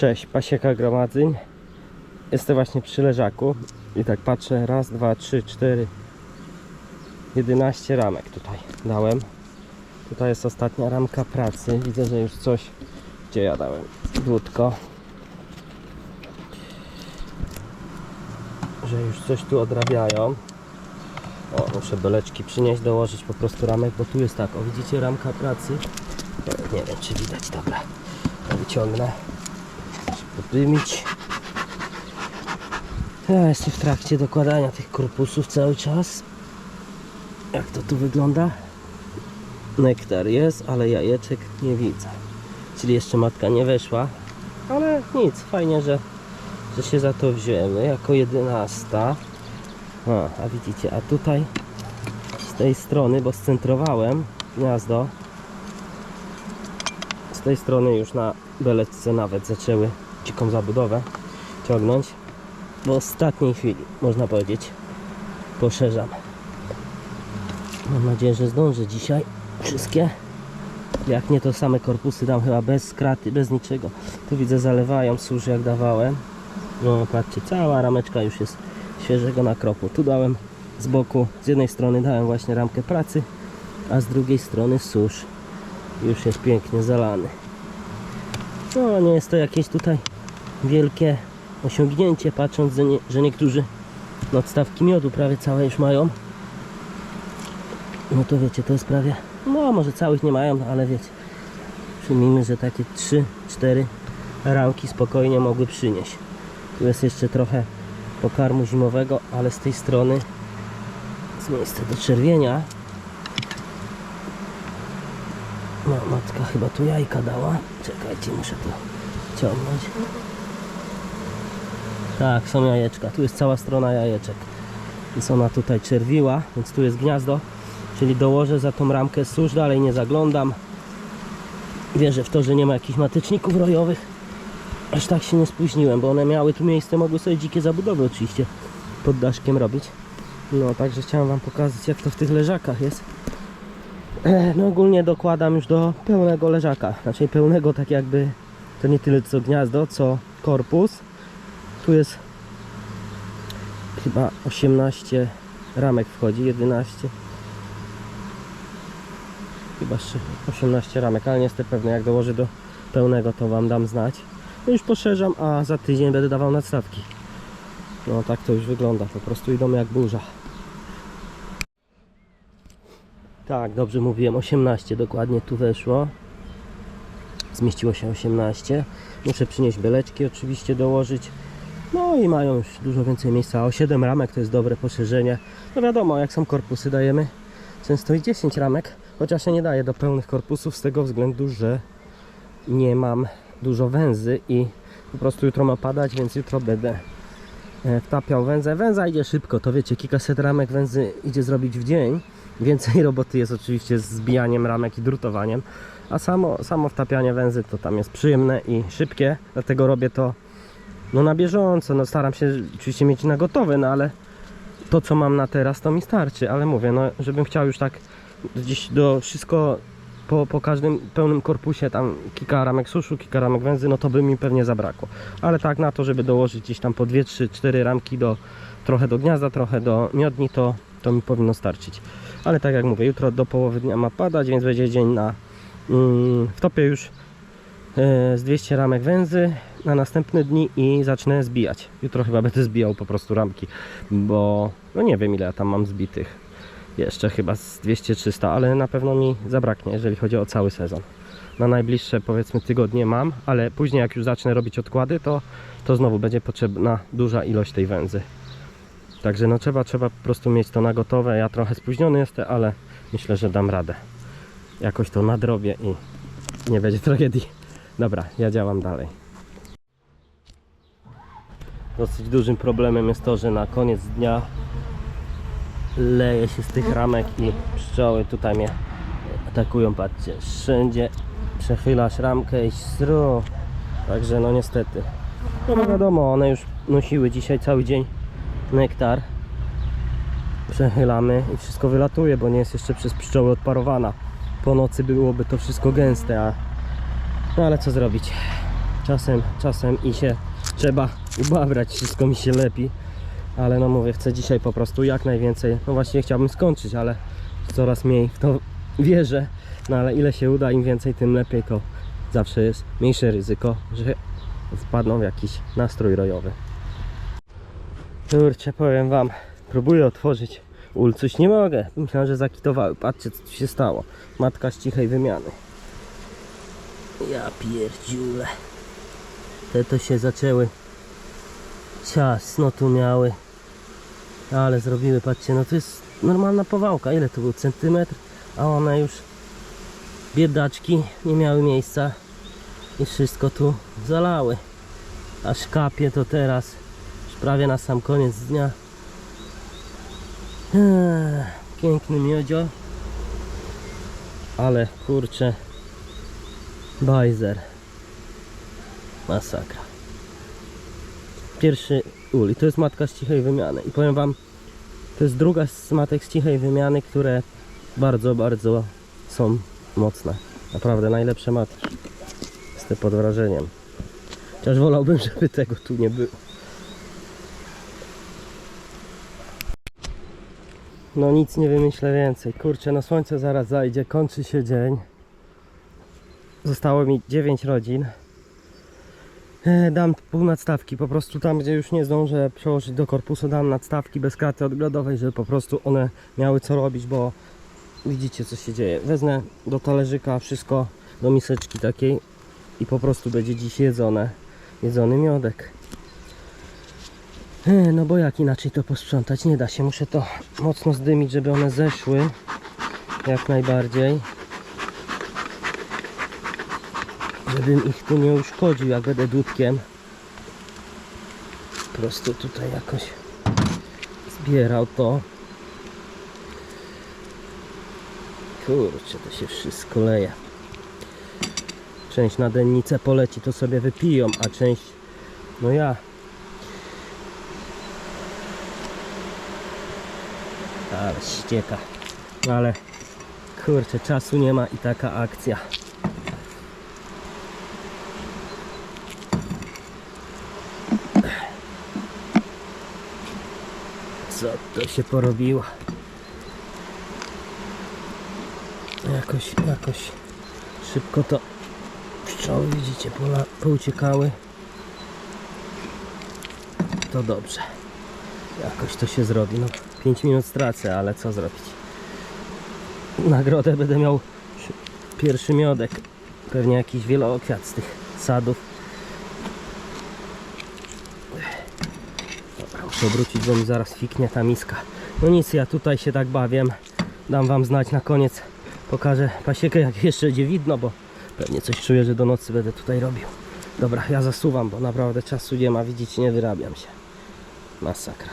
Cześć, Pasieka Gromadzeń. Jestem właśnie przy leżaku i tak patrzę, raz, dwa, trzy, cztery, 11 ramek tutaj dałem. Tutaj jest ostatnia ramka pracy. Widzę, że już coś, gdzie ja dałem dłutko. Że już coś tu odrabiają. O, muszę beleczki przynieść, dołożyć po prostu ramek, bo tu jest tak, o widzicie ramka pracy? O, nie wiem czy widać, dobra. Wyciągnę poddymić. Ja jestem w trakcie dokładania tych korpusów cały czas. Jak to tu wygląda? Nektar jest, ale jajeczek nie widzę. Czyli jeszcze matka nie weszła. Ale nic, fajnie, że, że się za to wzięły jako jedenasta. A, a widzicie, a tutaj z tej strony, bo scentrowałem gniazdo, z tej strony już na beletce nawet zaczęły dziką zabudowę ciągnąć. W ostatniej chwili, można powiedzieć, poszerzam. Mam nadzieję, że zdążę dzisiaj wszystkie. Jak nie, to same korpusy dam chyba bez kraty, bez niczego. Tu widzę zalewają susz jak dawałem. No patrzcie, cała rameczka już jest świeżego nakropu. Tu dałem z boku, z jednej strony dałem właśnie ramkę pracy, a z drugiej strony susz. Już jest pięknie zalany. No nie jest to jakieś tutaj wielkie osiągnięcie, patrząc, że, nie, że niektórzy nadstawki miodu prawie całe już mają. No to wiecie, to jest prawie, no może całych nie mają, ale wiecie, przyjmijmy, że takie 3-4 ramki spokojnie mogły przynieść. Tu jest jeszcze trochę pokarmu zimowego, ale z tej strony jest miejsce do czerwienia. No, matka chyba tu jajka dała. Czekajcie, muszę to ciągnąć. Tak, są jajeczka. Tu jest cała strona jajeczek. Jest ona tutaj czerwiła, więc tu jest gniazdo. Czyli dołożę za tą ramkę susz, dalej nie zaglądam. Wierzę w to, że nie ma jakichś mateczników rojowych. Aż tak się nie spóźniłem, bo one miały tu miejsce, mogły sobie dzikie zabudowy oczywiście pod daszkiem robić. No, także chciałem Wam pokazać, jak to w tych leżakach jest. No ogólnie dokładam już do pełnego leżaka. Znaczy pełnego tak jakby to nie tyle co gniazdo, co korpus. Tu jest chyba 18 ramek wchodzi, 11. Chyba jeszcze 18 ramek, ale nie jestem pewny jak dołożę do pełnego to Wam dam znać. No już poszerzam, a za tydzień będę dawał nadstawki. No tak to już wygląda, po prostu idą jak burza. Tak, dobrze mówiłem, 18 dokładnie tu weszło. Zmieściło się 18. Muszę przynieść beleczki oczywiście dołożyć. No i mają już dużo więcej miejsca. O 7 ramek to jest dobre poszerzenie. No wiadomo, jak są korpusy dajemy często i 10 ramek, chociaż ja nie daję do pełnych korpusów z tego względu, że nie mam dużo węzy i po prostu jutro ma padać, więc jutro będę e, wtapiał węzę. Węza idzie szybko, to wiecie, kilkaset ramek węzy idzie zrobić w dzień. Więcej roboty jest oczywiście z zbijaniem ramek i drutowaniem, a samo, samo wtapianie węzy to tam jest przyjemne i szybkie, dlatego robię to no na bieżąco, no staram się oczywiście mieć na gotowe, no ale to co mam na teraz to mi starczy, ale mówię, no żebym chciał już tak gdzieś do wszystko po, po każdym pełnym korpusie tam kilka ramek suszu, kilka ramek węzy, no to by mi pewnie zabrakło. Ale tak na to, żeby dołożyć gdzieś tam po 2, 3, 4 ramki do trochę do gniazda, trochę do miodni, to, to mi powinno starczyć. Ale tak jak mówię, jutro do połowy dnia ma padać, więc będzie dzień na mm, wtopię już e, z 200 ramek węzy na następne dni i zacznę zbijać. Jutro chyba będę zbijał po prostu ramki, bo no nie wiem ile ja tam mam zbitych. Jeszcze chyba z 200-300, ale na pewno mi zabraknie, jeżeli chodzi o cały sezon. Na najbliższe powiedzmy tygodnie mam, ale później jak już zacznę robić odkłady, to, to znowu będzie potrzebna duża ilość tej węzy. Także no trzeba, trzeba po prostu mieć to na gotowe. Ja trochę spóźniony jestem, ale myślę, że dam radę. Jakoś to nadrobię i nie będzie tragedii. Dobra, ja działam dalej. Dosyć dużym problemem jest to, że na koniec dnia leje się z tych ramek i pszczoły tutaj mnie atakują, patrzcie, wszędzie przechylasz ramkę i sru. Także no niestety. No wiadomo, one już nosiły dzisiaj cały dzień nektar. Przechylamy i wszystko wylatuje, bo nie jest jeszcze przez pszczoły odparowana. Po nocy byłoby to wszystko gęste, a no ale co zrobić? czasem, czasem i się trzeba ubabrać, wszystko mi się lepi. Ale no mówię, chcę dzisiaj po prostu jak najwięcej, no właśnie chciałbym skończyć, ale coraz mniej w to wierzę. No ale ile się uda, im więcej, tym lepiej, to zawsze jest mniejsze ryzyko, że wpadną w jakiś nastrój rojowy. Kurczę, powiem wam, próbuję otworzyć ul, coś nie mogę. Myślałem, że zakitowały. Patrzcie, co tu się stało. Matka z cichej wymiany. Ja pierdziule. Te to się zaczęły ciasno tu miały. Ale zrobiły, patrzcie, no to jest normalna powałka. Ile to był? Centymetr? A one już biedaczki nie miały miejsca i wszystko tu zalały. Aż kapie to teraz. Już prawie na sam koniec dnia. Ech, Piękny miodzio. Ale kurczę. Bajzer. Masakra. Pierwszy ul i to jest matka z cichej wymiany. I powiem wam, to jest druga z matek z cichej wymiany, które bardzo, bardzo są mocne. Naprawdę najlepsze matki. Jestem pod wrażeniem. Chociaż wolałbym, żeby tego tu nie było. No nic nie wymyślę więcej. Kurczę, no słońce zaraz zajdzie, kończy się dzień. Zostało mi 9 rodzin. E, Dam pół nadstawki, po prostu tam gdzie już nie zdążę przełożyć do korpusu dam nadstawki bez kraty odgrodowej, żeby po prostu one miały co robić, bo widzicie co się dzieje. Wezmę do talerzyka wszystko do miseczki takiej i po prostu będzie dziś jedzone, jedzony miodek. E, No bo jak inaczej to posprzątać? Nie da się, muszę to mocno zdymić, żeby one zeszły jak najbardziej. Żebym ich tu nie uszkodził, jak będę dudkiem. Po prostu tutaj jakoś zbierał to. Kurczę, to się wszystko leje. Część na dennicę poleci, to sobie wypiją, a część, no ja. Ale ścieka. Ale kurczę, czasu nie ma i taka akcja. Co to się porobiło? Jakoś, jakoś szybko to pszczoły, widzicie, pola, pouciekały. To dobrze. Jakoś to się zrobi. No, 5 minut stracę, ale co zrobić? Nagrodę będę miał pierwszy miodek. Pewnie jakiś wielokwiat z tych sadów. Dobra, muszę obrócić, bo mi zaraz fiknie ta miska. No nic, ja tutaj się tak bawię. Dam wam znać na koniec. Pokażę pasiekę, jak jeszcze będzie widno, bo pewnie coś czuję, że do nocy będę tutaj robił. Dobra, ja zasuwam, bo naprawdę czasu nie ma. Widzicie, nie wyrabiam się. Masakra.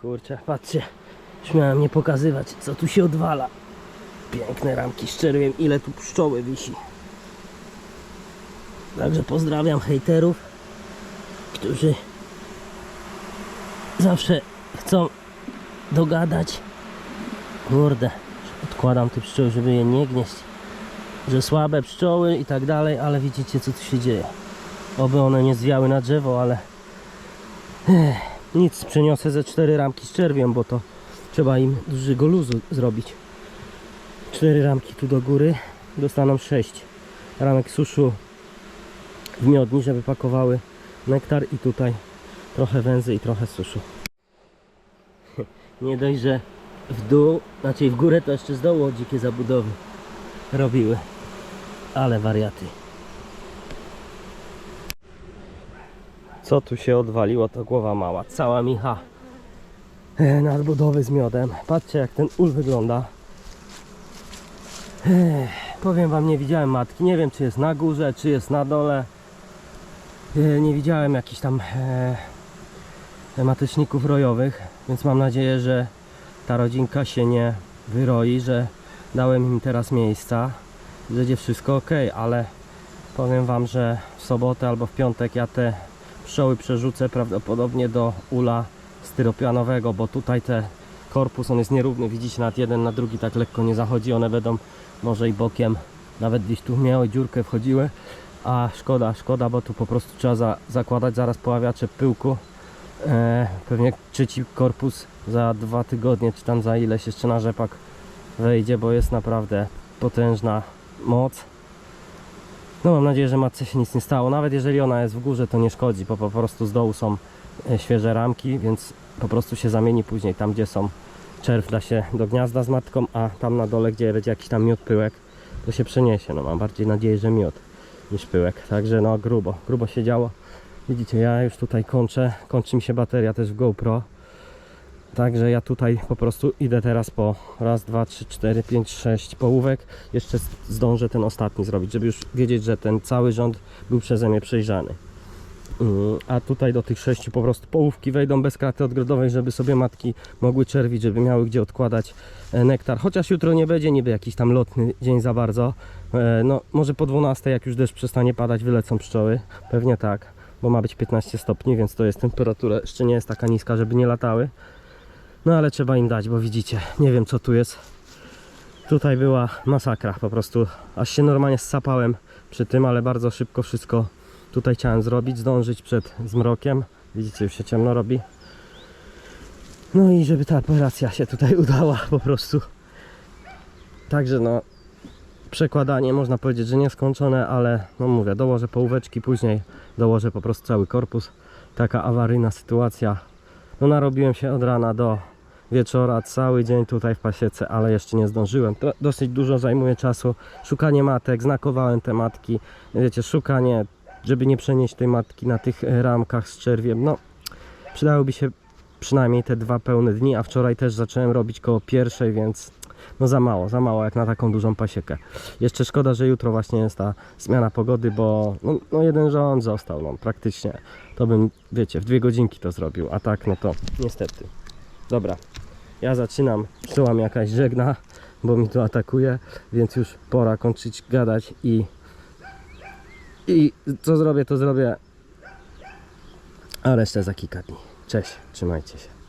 Kurczę, patrzcie. Śmiałem nie pokazywać, co tu się odwala. Piękne ramki z ile tu pszczoły wisi. Także pozdrawiam hejterów, którzy zawsze chcą dogadać. Kurde, odkładam te pszczoły, żeby je nie gnieść. Że słabe pszczoły i tak dalej, ale widzicie co tu się dzieje. Oby one nie zwiały na drzewo, ale Ech, nic, przeniosę ze cztery ramki z czerwiem, bo to trzeba im dużego luzu zrobić. Cztery ramki tu do góry, dostaną sześć ramek suszu w miodni, żeby pakowały nektar i tutaj trochę węzy i trochę suszu. Nie dość, że w dół, znaczy w górę to jeszcze z dołu dzikie zabudowy robiły. Ale wariaty. Co tu się odwaliło, to głowa mała. Cała micha e, nadbudowy z miodem. Patrzcie jak ten ul wygląda. Ech, powiem wam, nie widziałem matki. Nie wiem czy jest na górze, czy jest na dole. E, nie widziałem jakichś tam e, mateczników rojowych, więc mam nadzieję, że ta rodzinka się nie wyroi, że dałem im teraz miejsca, będzie wszystko ok, ale powiem wam, że w sobotę albo w piątek ja te pszczoły przerzucę prawdopodobnie do ula styropianowego, bo tutaj te korpus on jest nierówny, widzicie nad jeden na drugi tak lekko nie zachodzi, one będą może i bokiem nawet gdzieś tu miały dziurkę wchodziły, A szkoda, szkoda, bo tu po prostu trzeba za, zakładać zaraz poławiacze pyłku. E, pewnie trzeci korpus za dwa tygodnie, czy tam za ileś jeszcze na rzepak wejdzie, bo jest naprawdę potężna moc. No mam nadzieję, że matce się nic nie stało. Nawet jeżeli ona jest w górze, to nie szkodzi, bo po prostu z dołu są e, świeże ramki, więc po prostu się zamieni później tam, gdzie są czerw da się do gniazda z matką, a tam na dole, gdzie będzie jakiś tam miód, pyłek, to się przeniesie. No mam bardziej nadzieję, że miód niż pyłek. Także no grubo, grubo się działo. Widzicie, ja już tutaj kończę, kończy mi się bateria też w GoPro. Także ja tutaj po prostu idę teraz po raz, dwa, trzy, cztery, pięć, sześć połówek. Jeszcze zdążę ten ostatni zrobić, żeby już wiedzieć, że ten cały rząd był przeze mnie przejrzany. Mm, A tutaj do tych sześciu po prostu połówki wejdą bez kraty odgrodowej, żeby sobie matki mogły czerwić, żeby miały gdzie odkładać e, nektar. Chociaż jutro nie będzie niby jakiś tam lotny dzień za bardzo. E, No może po 12 jak już deszcz przestanie padać wylecą pszczoły. Pewnie tak, bo ma być 15 stopni, więc to jest temperatura jeszcze nie jest taka niska, żeby nie latały. No ale trzeba im dać, bo widzicie, nie wiem co tu jest. Tutaj była masakra po prostu. Aż się normalnie ssapałem przy tym, ale bardzo szybko wszystko tutaj chciałem zrobić, zdążyć przed zmrokiem. Widzicie, już się ciemno robi. No i żeby ta operacja się tutaj udała po prostu. Także no, przekładanie można powiedzieć, że nieskończone, ale no mówię, dołożę połóweczki, później dołożę po prostu cały korpus. Taka awaryjna sytuacja. No narobiłem się od rana do wieczora, cały dzień tutaj w pasiece, ale jeszcze nie zdążyłem. To dosyć dużo zajmuje czasu. Szukanie matek, znakowałem te matki. Wiecie, szukanie, żeby nie przenieść tej matki na tych ramkach z czerwiem. No, przydałyby się przynajmniej te dwa pełne dni, a wczoraj też zacząłem robić koło pierwszej, więc no za mało, za mało jak na taką dużą pasiekę. Jeszcze szkoda, że jutro właśnie jest ta zmiana pogody, bo no, no jeden rząd został, no praktycznie. To bym, wiecie, w dwie godzinki to zrobił, a tak no to niestety. Dobra, ja zaczynam, mnie jakaś żegna, bo mi tu atakuje, więc już pora kończyć gadać i i co zrobię, to zrobię, a resztę za kilka dni. Cześć, trzymajcie się.